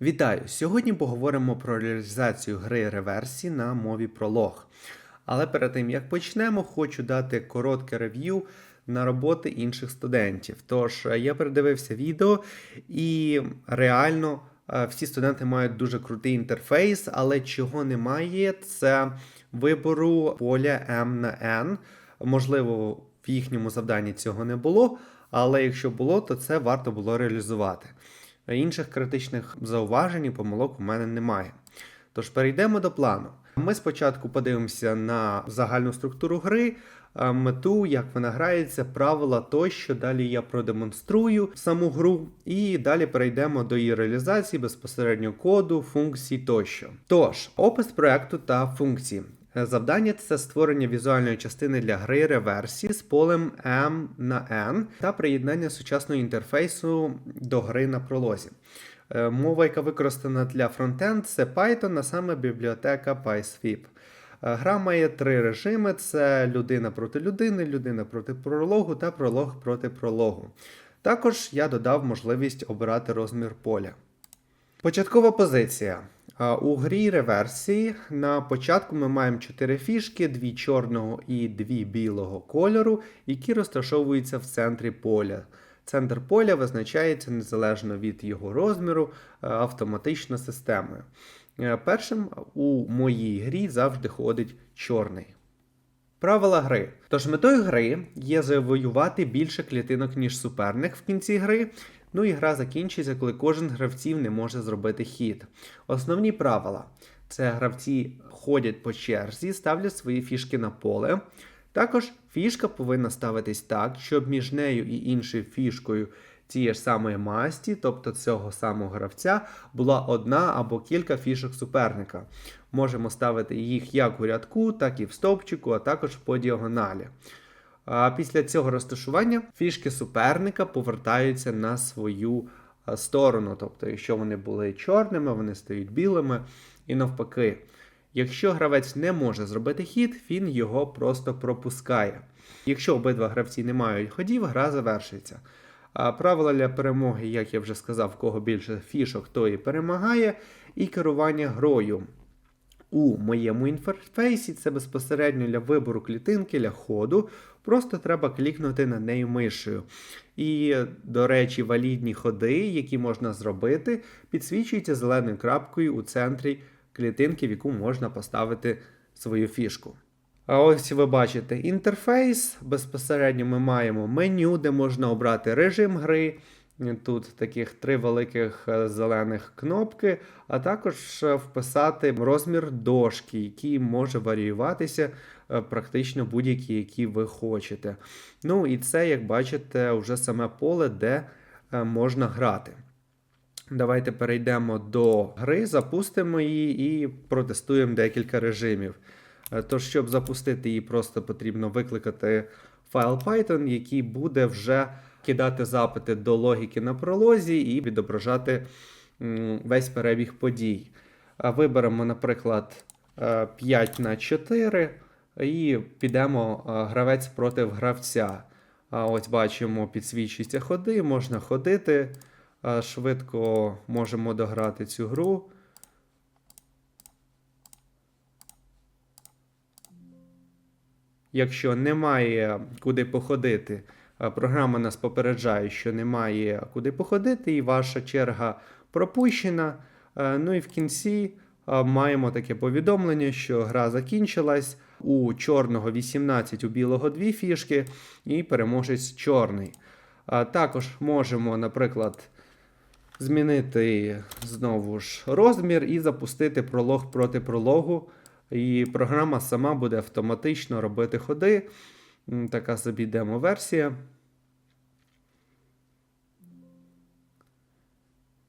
Вітаю! Сьогодні поговоримо про реалізацію гри реверсі на мові пролог. Але перед тим як почнемо, хочу дати коротке рев'ю на роботи інших студентів. Тож е, я передивився відео, і реально е, всі студенти мають дуже крутий інтерфейс, але чого немає, це вибору поля M на N. Можливо, в їхньому завданні цього не було, але якщо було, то це варто було реалізувати. Інших критичних зауважень і помилок у мене немає. Тож перейдемо до плану. Ми спочатку подивимося на загальну структуру гри, мету, як вона грається, правила тощо. Далі я продемонструю саму гру, і далі перейдемо до її реалізації безпосередньо коду, функцій тощо. Тож, опис проекту та функції. Е, Завдання це створення візуальної частини для гри реверсії з полем M на N та приєднання сучасного інтерфейсу до гри на пролозі. Е, Мова, яка використана для фронтенд, це Python, а саме бібліотека PySweep. Е, Гра має три режими: це людина проти людини, людина проти прологу та пролог проти прологу. Також я додав можливість обирати розмір поля. Початкова позиція. У грі реверсії на початку ми маємо 4 фішки, 2 чорного і 2 білого кольору, які розташовуються в центрі поля. Центр поля визначається незалежно від його розміру е, автоматично системою. Е, Першим у моїй грі завжди ходить чорний. Правила гри. Тож метою гри є завоювати більше клітинок, ніж суперник в кінці гри. Ну і гра закінчиться, коли кожен гравців не може зробити хід. Основні правила: це гравці ходять по черзі, ставлять свої фішки на поле. Також фішка повинна ставитись так, щоб між нею і іншою фішкою цієї ж самої масті, тобто цього самого гравця, була одна або кілька фішок суперника. Можемо ставити їх як у рядку, так і в стовпчику, а також по діагоналі. Після цього розташування фішки суперника повертаються на свою сторону. Тобто, якщо вони були чорними, вони стають білими і навпаки. Якщо гравець не може зробити хід, він його просто пропускає. Якщо обидва гравці не мають ходів, гра завершиться. А правила для перемоги, як я вже сказав, кого більше фішок, той і перемагає, і керування грою. У моєму інтерфейсі це безпосередньо для вибору клітинки, для ходу. Просто треба клікнути на неї мишею. І, до речі, валідні ходи, які можна зробити, підсвічуються зеленою крапкою у центрі клітинки, в яку можна поставити свою фішку. Ось ви бачите інтерфейс. Безпосередньо ми маємо меню, де можна обрати режим гри. Тут таких три великих е, зелених кнопки, а також е, вписати розмір дошки, який може варіюватися е, практично будь-які, які ви хочете. Ну і це, як бачите, вже саме поле, де можна грати. Давайте перейдемо до гри, запустимо її і протестуємо декілька режимів. Е, Тож, щоб запустити її, просто потрібно викликати файл Python, який буде вже кидати запити до логіки на пролозі і відображати весь перебіг подій. Виберемо, наприклад, е, 5 на 4 і підемо е, гравець проти гравця. Ось бачимо, підсвічуються ходи, можна ходити. е, Швидко можемо дограти цю гру. Якщо немає куди походити, е, програма нас попереджає, що немає куди походити, і ваша черга пропущена. Е, Ну і в кінці е, маємо таке повідомлення, що гра закінчилась. У чорного 18, у білого 2 фішки, і переможець чорний. Також можемо, наприклад, змінити знову ж розмір і запустити пролог проти прологу. І програма сама буде автоматично робити ходи. Така собі демо-версія.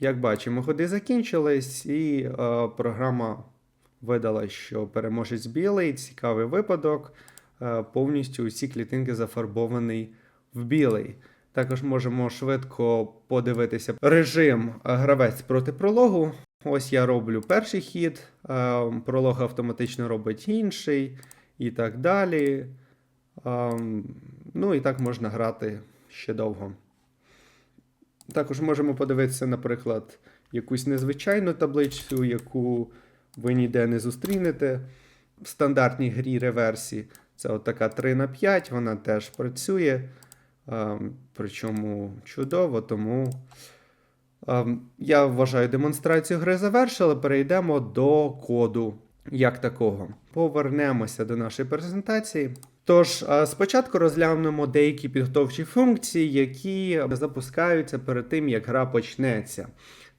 Як бачимо, ходи закінчились, і е, програма видала, що переможець білий, цікавий випадок. Е, повністю усі клітинки зафарбований в білий. Також можемо швидко подивитися режим е, гравець проти прологу. Ось я роблю перший хід, пролог автоматично робить інший, і так далі. Ну і так можна грати ще довго. Також можемо подивитися, наприклад, якусь незвичайну таблицю, яку ви ніде не зустрінете в стандартній грі реверсі. Це от така 3 на 5, вона теж працює. Причому чудово, тому я вважаю демонстрацію гри завершили. Перейдемо до коду як такого. Повернемося до нашої презентації. Тож, е, спочатку розглянемо деякі підготовчі функції, які запускаються перед тим, як гра почнеться.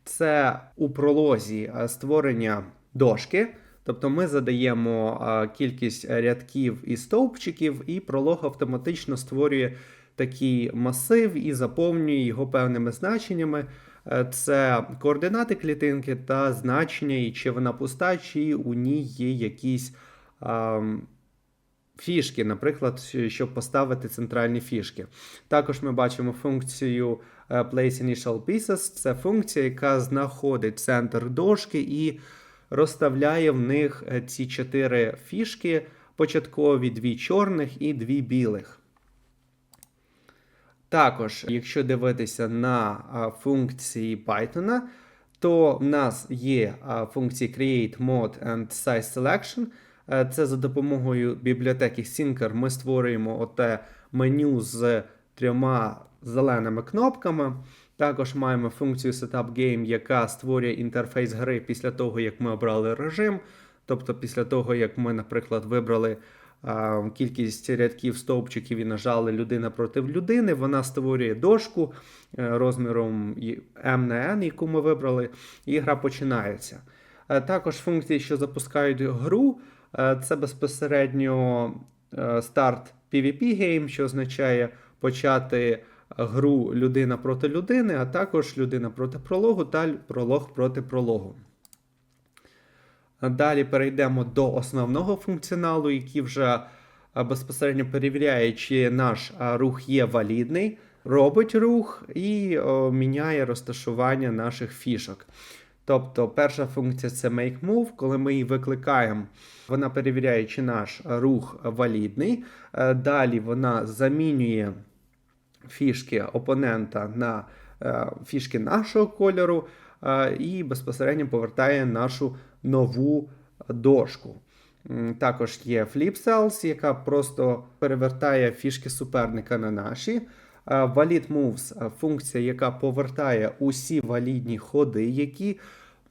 Це у пролозі е, створення дошки. Тобто ми задаємо е, кількість рядків і стовпчиків, і пролог автоматично створює такий масив і заповнює його певними значеннями. Е, Це координати клітинки та значення, і чи вона пуста, чи у ній є якісь ам, фішки, наприклад, щоб поставити центральні фішки. Також ми бачимо функцію е, Place Initial Pieces. Це функція, яка знаходить центр дошки і розставляє в них е, ці чотири фішки початкові, дві чорних і дві білих. Також, якщо дивитися на функції Python, то в нас є функції Create Mode and Size Selection. Е, Це за допомогою бібліотеки Syncer ми створюємо оте меню з трьома зеленими кнопками. Також маємо функцію Setup Game, яка створює інтерфейс гри після того, як ми обрали режим. Тобто, після того, як ми, наприклад, вибрали кількість рядків стовпчиків і нажали людина проти людини, вона створює дошку е, розміром M на N, яку ми вибрали, і гра починається. Е, Також функції, що запускають гру, е, це безпосередньо старт PvP Game, що означає почати гру людина проти людини, а також людина проти прологу та пролог проти прологу. Далі перейдемо до основного функціоналу, який вже безпосередньо перевіряє, чи наш рух є валідний, робить рух і міняє розташування наших фішок. Тобто, перша функція це make move. Коли ми її викликаємо, вона перевіряє, чи наш рух валідний. Е, Далі вона замінює фішки опонента на фішки нашого кольору е, і безпосередньо повертає нашу нову дошку. Також є Flip Cells, яка просто перевертає фішки суперника на наші. Е, Valid Moves е, функція, яка повертає усі валідні ходи, які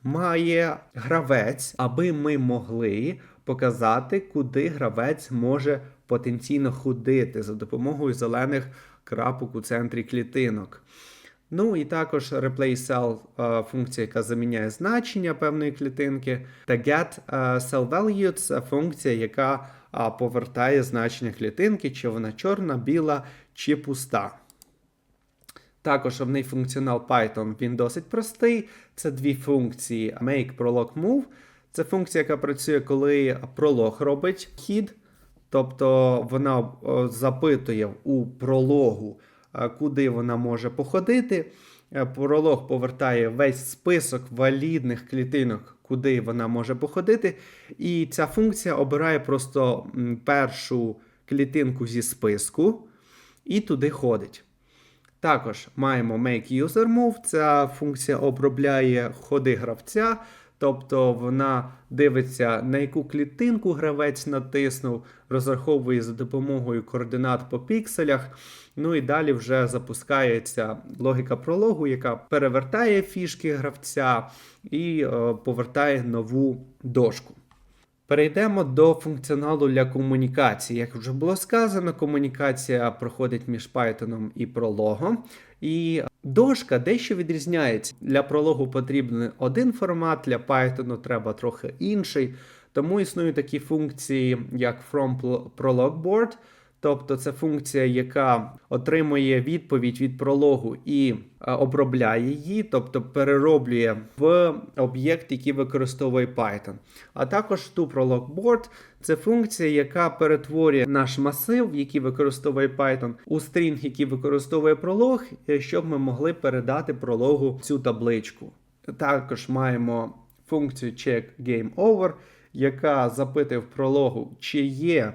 має гравець, аби ми могли показати, куди гравець може потенційно ходити за допомогою зелених крапок у центрі клітинок. Ну і також replace cell е, функція, яка заміняє значення певної клітинки. Та get е, cell value це функція, яка е, повертає значення клітинки, чи вона чорна, біла чи пуста. Також основний функціонал Python він досить простий. Це дві функції make, prolog, move. Це функція, яка працює, коли пролог робить хід, тобто вона запитує у прологу, куди вона може походити. Е, Пролог повертає весь список валідних клітинок, куди вона може походити. І ця функція обирає просто першу клітинку зі списку і туди ходить. Також маємо Make User Move. Ця функція обробляє ходи гравця, тобто вона дивиться, на яку клітинку гравець натиснув, розраховує за допомогою координат по пікселях. Ну і далі вже запускається логіка прологу, яка перевертає фішки гравця і е, повертає нову дошку. Перейдемо до функціоналу для комунікації. Як вже було сказано, комунікація проходить між Python і прологом. І дошка дещо відрізняється. Для прологу потрібен один формат, для Python треба трохи інший. Тому існують такі функції, як From Prolog. Тобто це функція, яка отримує відповідь від прологу і е, обробляє її, тобто перероблює в об'єкт, який використовує Python. А також toPrologBoard – це функція, яка перетворює наш масив, який використовує Python, у стрінг, який використовує пролог, е, щоб ми могли передати прологу цю табличку. Також маємо функцію check game over, яка запитує в прологу, чи є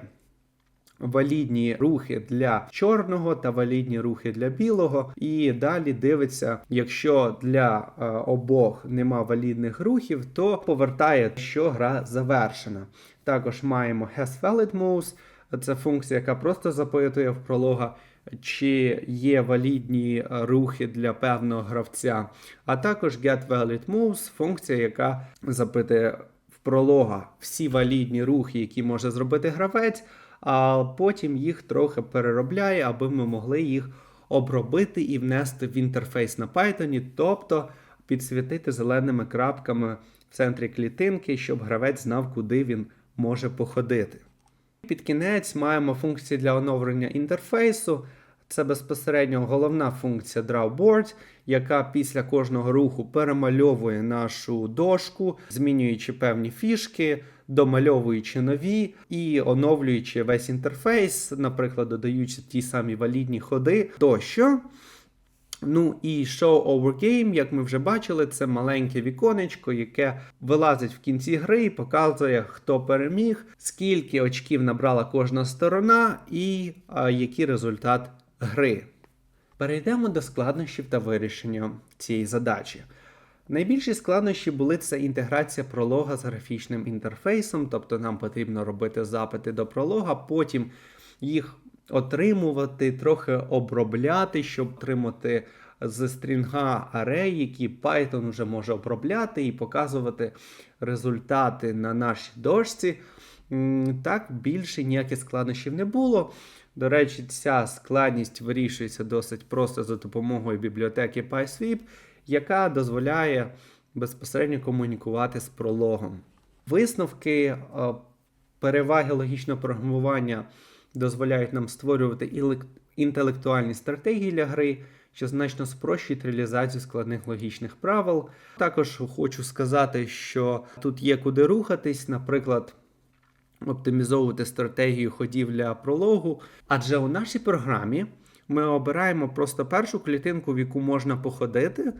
валідні рухи для чорного та валідні рухи для білого. І далі дивиться, якщо для е, обох нема валідних рухів, то повертає, що гра завершена. Також маємо has valid moves. Це функція, яка просто запитує в пролога, чи є валідні рухи для певного гравця. А також get valid moves, функція, яка запитує в пролога всі валідні рухи, які може зробити гравець, а потім їх трохи переробляє, аби ми могли їх обробити і внести в інтерфейс на Python, тобто підсвітити зеленими крапками в центрі клітинки, щоб гравець знав, куди він може походити. Під кінець маємо функції для оновлення інтерфейсу. Це безпосередньо головна функція Drawboard, яка після кожного руху перемальовує нашу дошку, змінюючи певні фішки, домальовуючи нові і оновлюючи весь інтерфейс, наприклад, додаючи ті самі валідні ходи тощо. Ну і Show Over Game, як ми вже бачили, це маленьке віконечко, яке вилазить в кінці гри і показує, хто переміг, скільки очків набрала кожна сторона і а, який результат гри. Перейдемо до складнощів та вирішення цієї задачі. Найбільші складнощі були це інтеграція пролога з графічним інтерфейсом, тобто нам потрібно робити запити до пролога, потім їх отримувати, трохи обробляти, щоб отримати з стрінга array, які Python вже може обробляти і показувати результати на нашій дошці. Так, більше ніяких складнощів не було. До речі, ця складність вирішується досить просто за допомогою бібліотеки PySweep, яка дозволяє безпосередньо комунікувати з прологом. Висновки е, переваги логічного програмування дозволяють нам створювати інтелектуальні стратегії для гри, що значно спрощують реалізацію складних логічних правил. Також хочу сказати, що тут є куди рухатись, наприклад. Оптимізовувати стратегію ходів для прологу, адже у нашій програмі ми обираємо просто першу клітинку, в яку можна походити,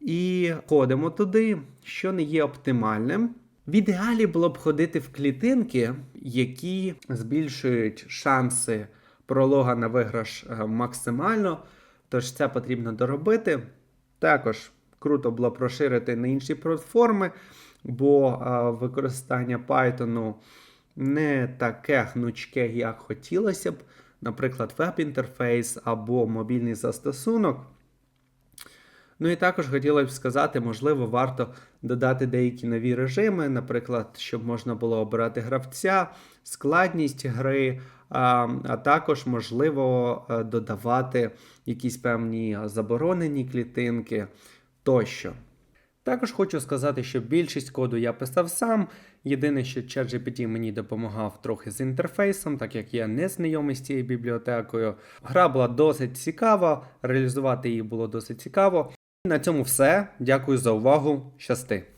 і ходимо туди, що не є оптимальним. В ідеалі було б ходити в клітинки, які збільшують шанси пролога на виграш е, максимально, тож це потрібно доробити. Також круто було б розширити на інші платформи, бо е, використання Python не таке гнучке, як хотілося б, наприклад, веб-інтерфейс або мобільний застосунок. Ну і також хотілося б сказати, можливо, варто додати деякі нові режими, наприклад, щоб можна було обирати гравця, складність гри, а, також можливо е, додавати якісь певні заборонені клітинки тощо. Також хочу сказати, що більшість коду я писав сам. Єдине, що ChatGPT мені допомагав трохи з інтерфейсом, так як я не знайомий з цією бібліотекою. Гра була досить цікава, реалізувати її було досить цікаво. На цьому все. Дякую за увагу. Щасти!